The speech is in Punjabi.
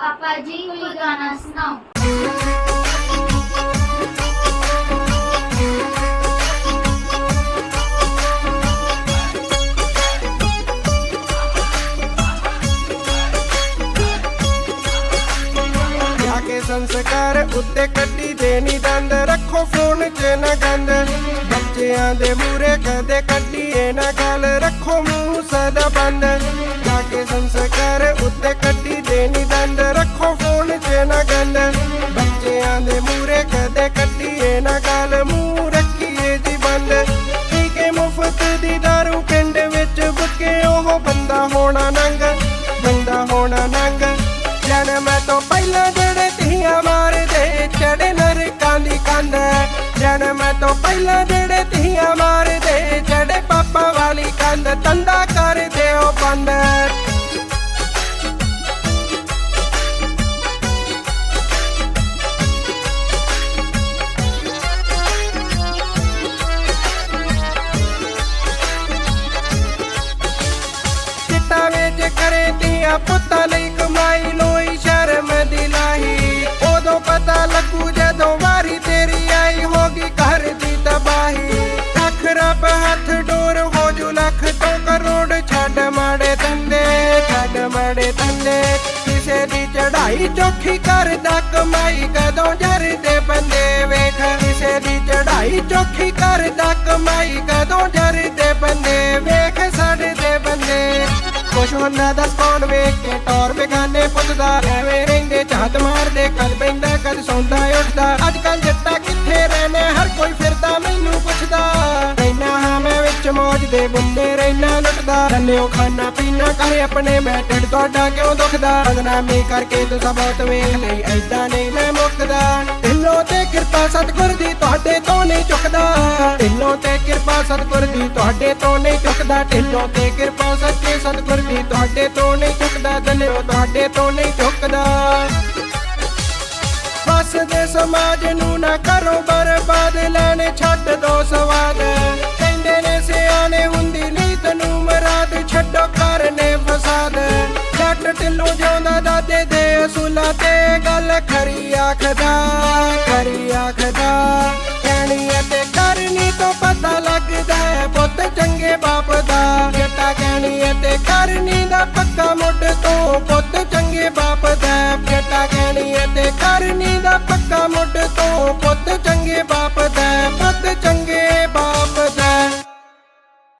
ਪਾਪਾ ਜੀ, ਕੋਈ ਗਾਣਾ ਸੁਣਾਓ। ਜਾ ਕੇ ਸੰਸਕਾਰ ਉੱਤੇ ਕੱਢੀ ਦੇਣੀ ਦੰਦ, ਰੱਖੋ ਫੋਨ 'ਚ ਨਾ ਗੰਦ। ਬੱਚਿਆਂ ਦੇ ਮੂਰੇ ਕਦੇ ਕੱਢੀਏ ਨਾ ਗੱਲ, ਰੱਖੋ ਮੂੰਹ ਸਦਾ ਬੰਦ। ਜਾ ਕੇ ਸੰਸਕਾਰ ਉੱਤੇ ਕੱਢੀ ਦੇਣੀ ਦੰਦ ਰੱਖੋ ਫੋਨ 'ਚ ਨਾ ਗੰਦ। ਬੱਚਿਆਂ ਦੇ ਮੂਰੇ ਕਦੇ ਕੱਢੀਏ ਨਾ ਗੱਲ, ਮੂੰਹ ਰੱਖੀਏ ਜੀ ਬੰਦ। ਠੀਕੇ ਮੁਫਤ ਦੀ ਦਾਰੂ ਪਿੰਡ ਵਿੱਚ, ਬੁੱਕੇ ਉਹ ਬੰਦਾ ਹੋਣਾ ਨੰਗ, ਬੰਦਾ ਹੋਣਾ ਨੰਗ। ਜਨਮ ਤੋਂ ਪਹਿਲਾਂ ਜਿਹੜੇ ਧੀਆਂ ਮਾਰਦੇ ਚੜੇ ਨਰਕਾਂ ਦੀ ਕੰਧ। ਜਨਮ ਤੋਂ ਪਹਿਲਾਂ ਜਿਹੜੇ ਧੀਆਂ ਵਾਲੀ ਕੰਧ ਤੰਦਾ ਕਰ ਦਿਓ ਬੰਦ। ਚਿੱਟਾ ਵੇਚ ਕਰੇ ਧੀਆਂ ਪੁੱਤਾਂ ਲਈ ਕਮਾਈ ਲੋਈ ਛੱਡ ਮਾੜੇ ਤੰਦੇ ਕਿਸੇ ਦੀ ਚੜਾਈ ਚੋਖੀ ਕਰਦਾ ਕਮਾਈ ਕਦੋਂ ਜਰਦੇ ਬੰਦੇ ਵੇਖ, ਕਿਸੇ ਦੀ ਚੜਾਈ ਚੋਖੀ ਕਰਦਾ ਕਮਾਈ ਕਦੋਂ ਜਰਦੇ ਬੰਦੇ ਵੇਖ, ਸਾਡੇ ਦੇ ਬੰਦੇ ਕੁਛ ਉਹਨਾਂ ਦਾ ਕੌਣ ਵੇਖ ਕੇ, ਟੌਰ ਬੇਗਾਨੇ ਪੁੱਤਦਾ ਐਵੇਂ ਰਹਿੰਦੇ ਝਾਤ ਮਾਰਦੇ, ਕਦ ਪੈਂਦਾ ਕਦ ਸੌਂਦਾ, ਉੱਠਦਾ। ਅੱਜ ਕੱਲ ਜੱਟਾ ਦੇ ਬੰਦੇ ਰਹਿਣਾ ਲੁੱਟਦਾ। ਰੰਨਿਓ ਖਾਣਾ ਪੀਣਾ ਕਰੇ ਆਪਣੇ ਮੈਂ ਤੁਹਾਡਾ ਕਿਉਂ ਦੁਖਦਾ? ਬਦਨਾਮੀ ਕਰਕੇ ਤੁਸੀਂ ਬਹੁਤ ਵੇਖ ਲਈ ਐਦਾਂ ਨਹੀਂ ਮੈਂ ਮੁੱਕਦਾ। ਢਿੱਲੋਂ ਤੇ ਕਿਰਪਾ ਸਤਿਗੁਰ ਦੀ ਤੁਹਾਡੇ ਤੋਂ ਨਹੀਂ ਚੁੱਕਦਾ। ਢਿੱਲੋਂ ਤੇ ਕਿਰਪਾ ਸਤਿਗੁਰ ਦੀ ਤੁਹਾਡੇ ਤੋਂ ਨਹੀਂ ਚੁੱਕਦਾ। ਢਿੱਲੋਂ ਤੇ ਕਿਰਪਾ ਸੱਚੇ ਸਤਿਗੁਰ ਦੀ ਤੁਹਾਡੇ ਤੋਂ ਨਹੀਂ ਚੁੱਕਦਾ। ਦਲਿਓ ਤੁਹਾਡੇ ਤੋਂ ਨਹੀਂ ਚੁੱਕਦਾ। ਬਸ ਦੇ ਸਮਾਜ ਨੂੰ ਨਾ ਕਰੋ ਬਰਬਾਦ, ਲੈਣੇ ਛੱਡ ਦੋ ਸਵਾਦ ਢਿੱਲੋਂ ਦਾਦੇ ਦੇ ਅਸੂਲਾਂ ਤੇ ਗੱਲ ਖਰੀ ਆਖਦਾ ਖਰੀ ਆਖਦਾ। ਕਹਿਣੀ ਅਤੇ ਕਰਨੀ ਤੋਂ ਪਤਾ ਲੱਗਦਾ ਪੁੱਤ ਚੰਗੇ ਬਾਪ ਦਾ। ਜੱਟਾ ਕਹਿਣੀ ਅਤੇ ਕਰਨੀ ਦਾ ਪੱਕਾ ਮੁੱਢ ਤੋਂ ਪੁੱਤ ਚੰਗੇ ਬਾਪ ਦਾ। ਜੱਟਾ ਕਹਿਣੀ ਅਤੇ ਕਰਨੀ ਦਾ ਪੱਕਾ ਮੁੱਢ ਤੋਂ ਪੁੱਤ